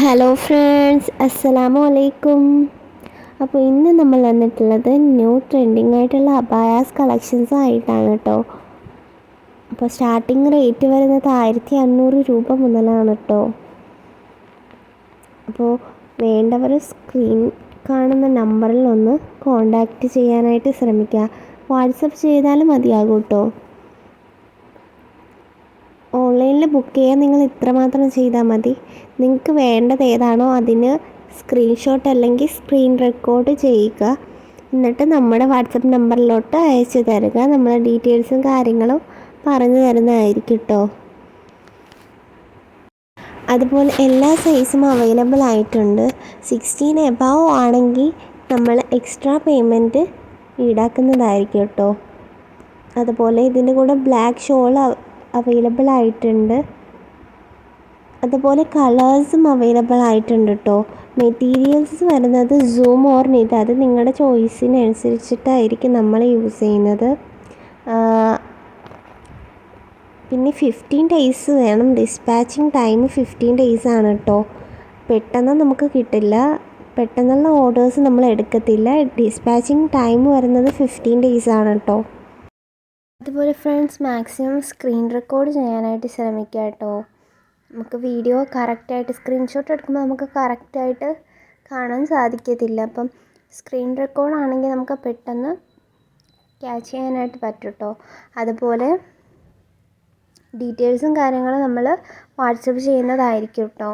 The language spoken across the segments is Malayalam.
ഹലോ ഫ്രണ്ട്സ് അസ്സലാമു അലൈക്കും അപ്പോൾ ഇന്ന് നമ്മൾ വന്നിട്ടുള്ളത് ന്യൂ ട്രെൻഡിങ് ആയിട്ടുള്ള അബായാസ് കളക്ഷൻസ് ആയിട്ടാണ് കേട്ടോ. അപ്പോൾ സ്റ്റാർട്ടിങ് റേറ്റ് വരുന്നത് ആയിരത്തി അഞ്ഞൂറ് രൂപ മുതലാണ് കേട്ടോ. അപ്പോൾ വേണ്ടവർ സ്ക്രീൻ കാണുന്ന നമ്പറിൽ ഒന്ന് കോണ്ടാക്റ്റ് ചെയ്യാനായിട്ട് ശ്രമിക്കുക. വാട്സപ്പ് ചെയ്താലും മതിയാകും കേട്ടോ. ഓൺലൈനിൽ ബുക്ക് ചെയ്യാൻ നിങ്ങൾ ഇത്രമാത്രം ചെയ്താൽ മതി. നിങ്ങൾക്ക് വേണ്ടത് ഏതാണോ അതിന് സ്ക്രീൻഷോട്ട് അല്ലെങ്കിൽ സ്ക്രീൻ റെക്കോർഡ് ചെയ്യുക. എന്നിട്ട് നമ്മുടെ വാട്സപ്പ് നമ്പറിലോട്ട് അയച്ചു തരിക. നമ്മളെ ഡീറ്റെയിൽസും കാര്യങ്ങളും പറഞ്ഞു തരുന്നതായിരിക്കും കേട്ടോ. അതുപോലെ എല്ലാ സൈസും അവൈലബിൾ ആയിട്ടുണ്ട്. സിക്സ്റ്റീൻ എബവ് ആണെങ്കിൽ നമ്മൾ എക്സ്ട്രാ പേയ്മെന്റ് ഈടാക്കുന്നതായിരിക്കും കേട്ടോ. അതുപോലെ ഇതിന്റെ കൂടെ ബ്ലാക്ക് ഷോൾ അവൈലബിൾ ആയിട്ടുണ്ട്. അതുപോലെ കളേഴ്സും അവൈലബിൾ ആയിട്ടുണ്ട് കേട്ടോ മെറ്റീരിയൽസ് വരുന്നത് സൂം ഓർ നിത് അത് നിങ്ങളുടെ ചോയ്സിനനുസരിച്ചിട്ടായിരിക്കും നമ്മൾ യൂസ് ചെയ്യുന്നത്. പിന്നെ ഫിഫ്റ്റീൻ ഡേയ്സ് വേണം. ഡിസ്പാച്ചിങ് ടൈം ഫിഫ്റ്റീൻ ഡേയ്സ് ആണ് കേട്ടോ പെട്ടെന്ന് നമുക്ക് കിട്ടില്ല. പെട്ടെന്നുള്ള ഓർഡേഴ്സ് നമ്മൾ എടുക്കത്തില്ല. ഡിസ്പാച്ചിങ് ടൈം വരുന്നത് ഫിഫ്റ്റീൻ ഡേയ്സ് ആണ് കേട്ടോ അതുപോലെ ഫ്രണ്ട്സ് മാക്സിമം സ്ക്രീൻ റെക്കോർഡ് ചെയ്യാനായിട്ട് ശ്രമിക്കുക കേട്ടോ നമുക്ക് വീഡിയോ കറക്റ്റായിട്ട് സ്ക്രീൻഷോട്ട് എടുക്കുമ്പോൾ നമുക്ക് കറക്റ്റായിട്ട് കാണാൻ സാധിക്കത്തില്ല. അപ്പം സ്ക്രീൻ റെക്കോർഡ് ആണെങ്കിൽ നമുക്ക് പെട്ടെന്ന് ക്യാച്ച് ചെയ്യാനായിട്ട് പറ്റും കേട്ടോ അതുപോലെ ഡീറ്റെയിൽസും കാര്യങ്ങളും നമ്മൾ വാട്സപ്പ് ചെയ്യുന്നതായിരിക്കും കേട്ടോ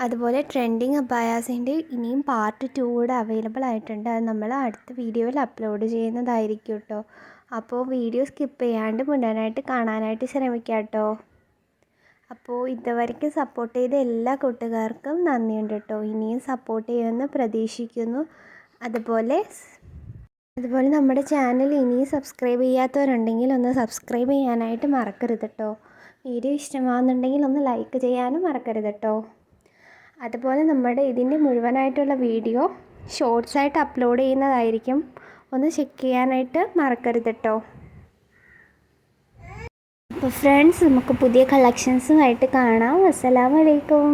അതുപോലെ ട്രെൻഡിങ് അബായാസിന്റെ ഇനിയും പാർട്ട് ടു കൂടെ അവൈലബിൾ ആയിട്ടുണ്ട്. അത് നമ്മൾ അടുത്ത വീഡിയോയിൽ അപ്ലോഡ് ചെയ്യുന്നതായിരിക്കും കേട്ടോ അപ്പോൾ വീഡിയോ സ്കിപ്പ് ചെയ്യാണ്ട് മുഴുവനായിട്ട് കാണാനായിട്ട് ശ്രമിക്കാം കേട്ടോ അപ്പോൾ ഇതുവരെയ്ക്കും സപ്പോർട്ട് ചെയ്ത എല്ലാ കൂട്ടുകാർക്കും നന്ദിയുണ്ട് കേട്ടോ ഇനിയും സപ്പോർട്ട് ചെയ്യുമെന്ന് പ്രതീക്ഷിക്കുന്നു. അതുപോലെ അതുപോലെ നമ്മുടെ ചാനൽ ഇനിയും സബ്സ്ക്രൈബ് ചെയ്യാത്തവരുണ്ടെങ്കിൽ ഒന്ന് സബ്സ്ക്രൈബ് ചെയ്യാനായിട്ട് മറക്കരുത് കേട്ടോ വീഡിയോ ഇഷ്ടമാകുന്നുണ്ടെങ്കിൽ ഒന്ന് ലൈക്ക് ചെയ്യാനും മറക്കരുത് കേട്ടോ അതുപോലെ നമ്മുടെ ഇതിന്റെ മുഴുവനായിട്ടുള്ള വീഡിയോ ഷോർട്സ് ആയിട്ട് അപ്ലോഡ് ചെയ്യുന്നതായിരിക്കും. ഒന്ന് ചെക്ക് ചെയ്യാനായിട്ട് മറക്കരുത് കേട്ടോ അപ്പോൾ ഫ്രണ്ട്സ് നമുക്ക് പുതിയ കളക്ഷൻസുമായിട്ട് കാണാം. അസ്സലാമലൈക്കും